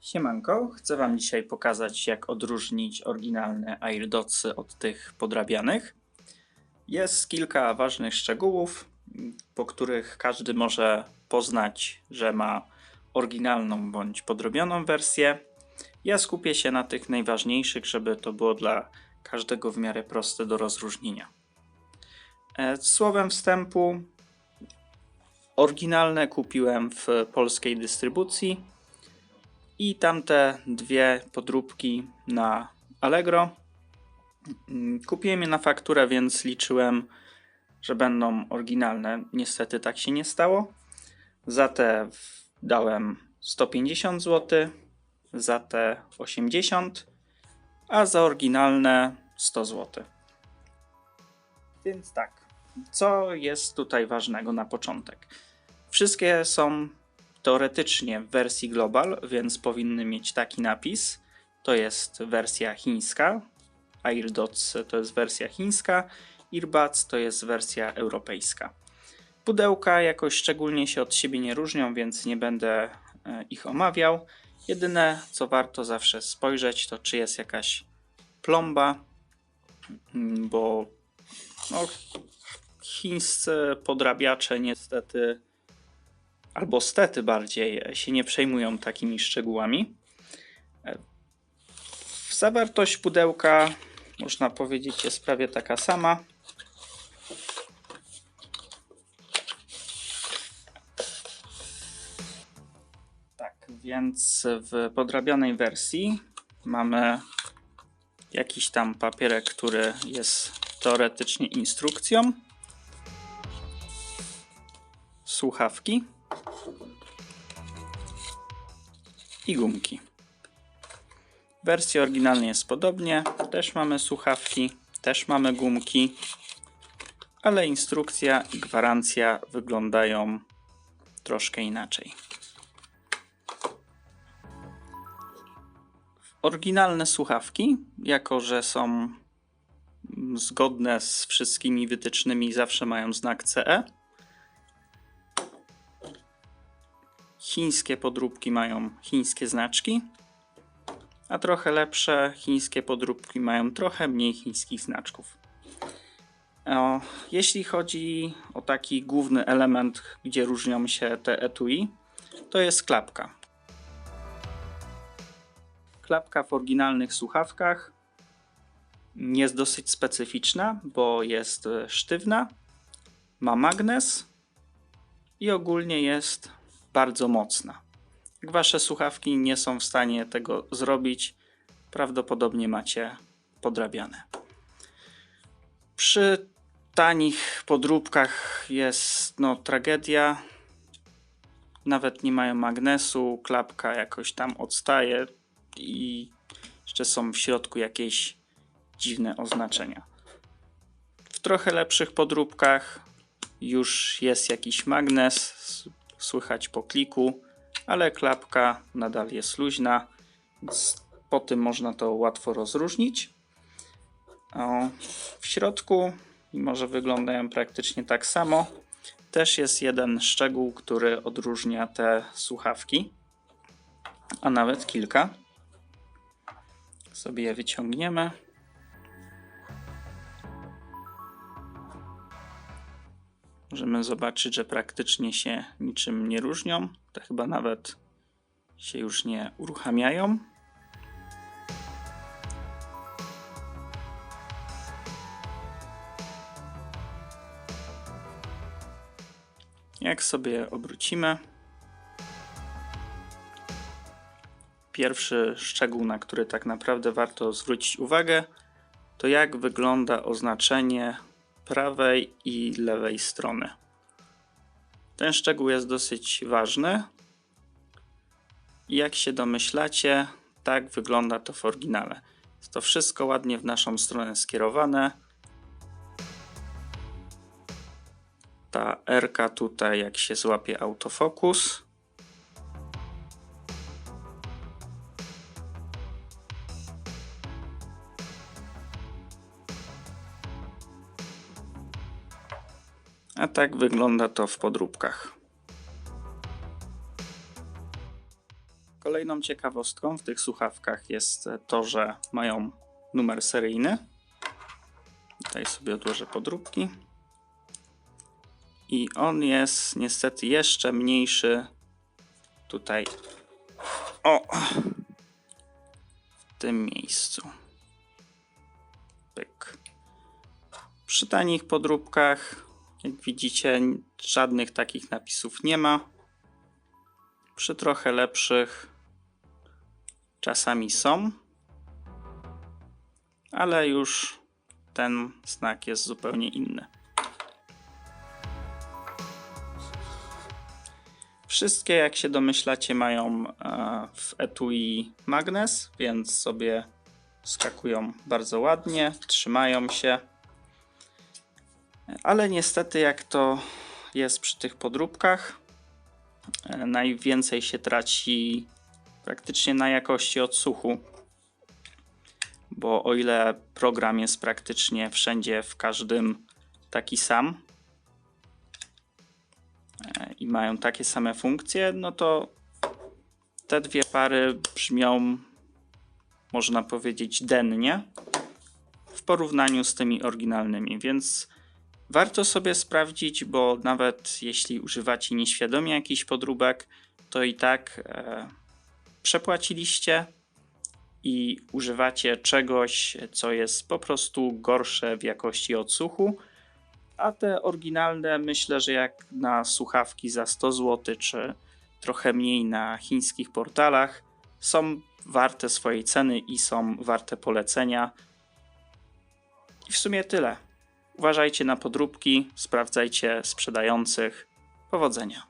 Siemanko, chcę Wam dzisiaj pokazać jak odróżnić oryginalne AirDotsy od tych podrabianych. Jest kilka ważnych szczegółów, po których każdy może poznać, że ma oryginalną bądź podrobioną wersję. Ja skupię się na tych najważniejszych, żeby to było dla każdego w miarę proste do rozróżnienia. E, Słowem wstępu, oryginalne kupiłem w polskiej dystrybucji i tamte dwie podróbki na Allegro. Mm, Kupiłem je na fakturę, więc liczyłem, że będą oryginalne. Niestety tak się nie stało. Za te dałem 150 zł, za te 80, a za oryginalne 100 zł. Więc tak, co jest tutaj ważnego na początek? Wszystkie są teoretycznie w wersji global, więc powinny mieć taki napis. To jest wersja chińska, AirDots to jest wersja chińska, Earbuds to jest wersja europejska. Pudełka jakoś szczególnie się od siebie nie różnią, więc nie będę e, ich omawiał. Jedyne co warto zawsze spojrzeć to czy jest jakaś plomba, bo no, chińscy podrabiacze niestety albo stety bardziej się nie przejmują takimi szczegółami. E, Zawartość pudełka można powiedzieć jest prawie taka sama. Tak, więc w podrabianej wersji mamy jakiś tam papierek, który jest teoretycznie instrukcją. Słuchawki i gumki. W wersji oryginalnej jest podobnie. Też mamy słuchawki, też mamy gumki, ale instrukcja i gwarancja wyglądają troszkę inaczej. Oryginalne słuchawki, jako że są zgodne z wszystkimi wytycznymi, zawsze mają znak CE. Chińskie podróbki mają chińskie znaczki, a trochę lepsze chińskie podróbki mają trochę mniej chińskich znaczków. O, jeśli chodzi o taki główny element, gdzie różnią się te etui, to jest klapka. Klapka w oryginalnych słuchawkach jest dosyć specyficzna, bo jest sztywna, ma magnes i ogólnie jest bardzo mocna. Jak wasze słuchawki nie są w stanie tego zrobić, prawdopodobnie macie podrabiane. Przy tanich podróbkach jest no tragedia. Nawet nie mają magnesu, klapka jakoś tam odstaje i jeszcze są w środku jakieś dziwne oznaczenia. W trochę lepszych podróbkach już jest jakiś magnes, słychać po kliku, ale klapka nadal jest luźna, więc po tym można to łatwo rozróżnić. O, w środku, mimo że wyglądają praktycznie tak samo, też jest jeden szczegół, który odróżnia te słuchawki, a nawet kilka. Sobie je wyciągniemy. Możemy zobaczyć, że praktycznie się niczym nie różnią. Te chyba nawet się już nie uruchamiają. Jak sobie obrócimy, pierwszy szczegół, na który tak naprawdę warto zwrócić uwagę, to jak wygląda oznaczenie prawej i lewej strony. Ten szczegół jest dosyć ważny. Jak się domyślacie, tak wygląda to w oryginale. Jest to wszystko ładnie w naszą stronę skierowane. Ta R tutaj, jak się złapie autofokus. A tak wygląda to w podróbkach. Kolejną ciekawostką w tych słuchawkach jest to, że mają numer seryjny. Tutaj sobie odłożę podróbki. I on jest niestety jeszcze mniejszy tutaj. O! W tym miejscu. Pyk. Przy tanich podróbkach, jak widzicie, żadnych takich napisów nie ma. Przy trochę lepszych czasami są, ale już ten znak jest zupełnie inny. Wszystkie, jak się domyślacie, mają e, w etui magnes, więc sobie skakują bardzo ładnie, trzymają się. Ale niestety, jak to jest przy tych podróbkach, e, najwięcej się traci praktycznie na jakości odsłuchu. Bo o ile program jest praktycznie wszędzie, w każdym taki sam e, i mają takie same funkcje, no to te dwie pary brzmią, można powiedzieć, dennie w porównaniu z tymi oryginalnymi, więc warto sobie sprawdzić, bo nawet jeśli używacie nieświadomie jakichś podróbek, to i tak e, przepłaciliście i używacie czegoś, co jest po prostu gorsze w jakości odsłuchu. A te oryginalne myślę, że jak na słuchawki za 100 zł, czy trochę mniej na chińskich portalach, są warte swojej ceny i są warte polecenia. I w sumie tyle. Uważajcie na podróbki, sprawdzajcie sprzedających. Powodzenia.